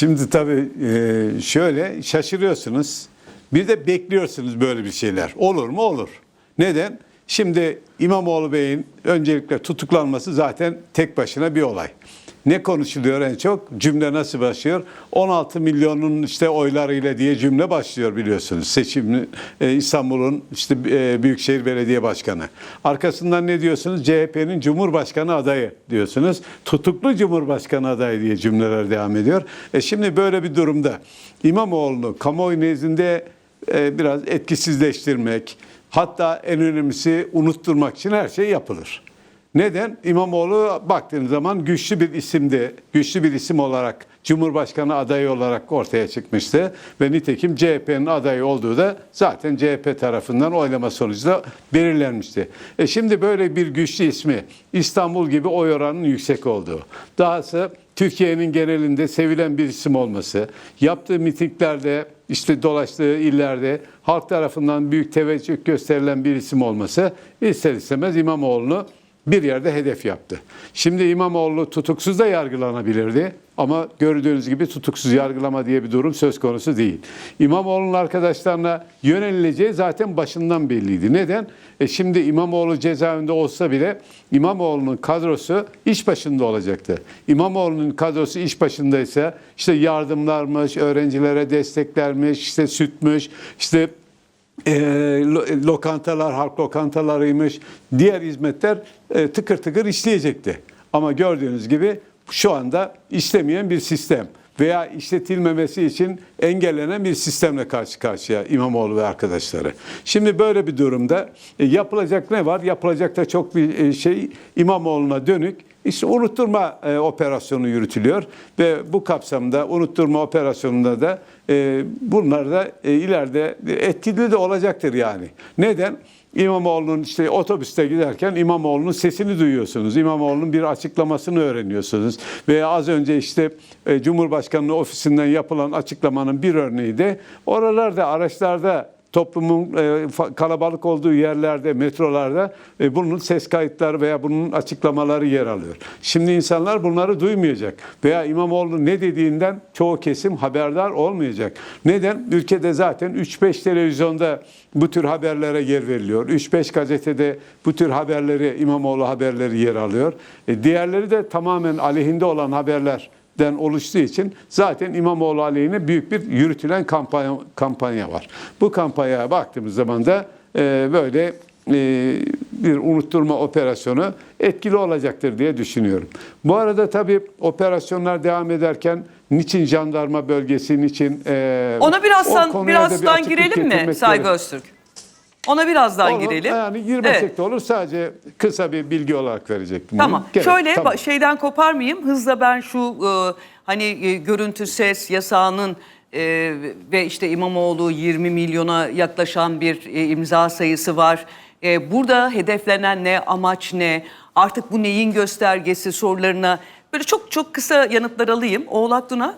Şimdi tabii e, şöyle şaşırıyorsunuz. Bir de bekliyorsunuz böyle bir şeyler. Olur mu? Olur. Neden? Şimdi İmamoğlu Bey'in öncelikle tutuklanması zaten tek başına bir olay. Ne konuşuluyor en çok? Cümle nasıl başlıyor? 16 milyonun işte oylarıyla diye cümle başlıyor biliyorsunuz. Seçim e, İstanbul'un işte e, Büyükşehir Belediye Başkanı. Arkasından ne diyorsunuz? CHP'nin Cumhurbaşkanı adayı diyorsunuz. Tutuklu Cumhurbaşkanı adayı diye cümleler devam ediyor. E şimdi böyle bir durumda İmamoğlu'nu kamuoyu nezdinde e, biraz etkisizleştirmek, hatta en önemlisi unutturmak için her şey yapılır. Neden? İmamoğlu baktığınız zaman güçlü bir isimdi. Güçlü bir isim olarak Cumhurbaşkanı adayı olarak ortaya çıkmıştı. Ve nitekim CHP'nin adayı olduğu da zaten CHP tarafından oylama sonucunda belirlenmişti. E şimdi böyle bir güçlü ismi İstanbul gibi oy oranının yüksek olduğu. Dahası Türkiye'nin genelinde sevilen bir isim olması, yaptığı mitinglerde, işte dolaştığı illerde halk tarafından büyük teveccüh gösterilen bir isim olması ister istemez İmamoğlu'nu bir yerde hedef yaptı. Şimdi İmamoğlu tutuksuz da yargılanabilirdi ama gördüğünüz gibi tutuksuz yargılama diye bir durum söz konusu değil. İmamoğlu'nun arkadaşlarına yönelileceği zaten başından belliydi. Neden? E şimdi İmamoğlu cezaevinde olsa bile İmamoğlu'nun kadrosu iş başında olacaktı. İmamoğlu'nun kadrosu iş başındaysa işte yardımlarmış, öğrencilere desteklermiş, işte sütmüş, işte e, lo- lokantalar, halk lokantalarıymış, diğer hizmetler e, tıkır tıkır işleyecekti. Ama gördüğünüz gibi şu anda işlemeyen bir sistem veya işletilmemesi için engellenen bir sistemle karşı karşıya İmamoğlu ve arkadaşları. Şimdi böyle bir durumda e, yapılacak ne var? Yapılacak da çok bir e, şey İmamoğlu'na dönük işte unutturma e, operasyonu yürütülüyor ve bu kapsamda unutturma operasyonunda da e, bunlar da e, ileride etkili de olacaktır yani. Neden? İmamoğlu'nun işte otobüste giderken İmamoğlu'nun sesini duyuyorsunuz. İmamoğlu'nun bir açıklamasını öğreniyorsunuz. Veya az önce işte e, Cumhurbaşkanlığı ofisinden yapılan açıklamanın bir örneği de oralarda araçlarda toplumun e, kalabalık olduğu yerlerde, metrolarda e, bunun ses kayıtları veya bunun açıklamaları yer alıyor. Şimdi insanlar bunları duymayacak veya İmamoğlu ne dediğinden çoğu kesim haberdar olmayacak. Neden? Ülkede zaten 3-5 televizyonda bu tür haberlere yer veriliyor. 3-5 gazetede bu tür haberleri, İmamoğlu haberleri yer alıyor. E, diğerleri de tamamen aleyhinde olan haberler den oluştuğu için zaten İmamoğlu aleyhine büyük bir yürütülen kampanya, kampanya var. Bu kampanyaya baktığımız zaman da e, böyle e, bir unutturma operasyonu etkili olacaktır diye düşünüyorum. Bu arada tabii operasyonlar devam ederken niçin jandarma bölgesi, niçin... e, Ona birazdan bir birazdan açıklık girelim mi Saygı. Öztürk? Ona birazdan Olur. girelim. Yani girmesek Evet. de olur. Sadece kısa bir bilgi olarak verecektim. Tamam. Gerek. Şöyle Tamam. şeyden koparmayayım. Hızla ben şu e, hani e, görüntü ses yasağının e, ve işte İmamoğlu 20 milyona yaklaşan bir e, imza sayısı var. E, burada hedeflenen ne, amaç ne, artık bu neyin göstergesi sorularına böyle çok çok kısa yanıtlar alayım. Oğlak Duna.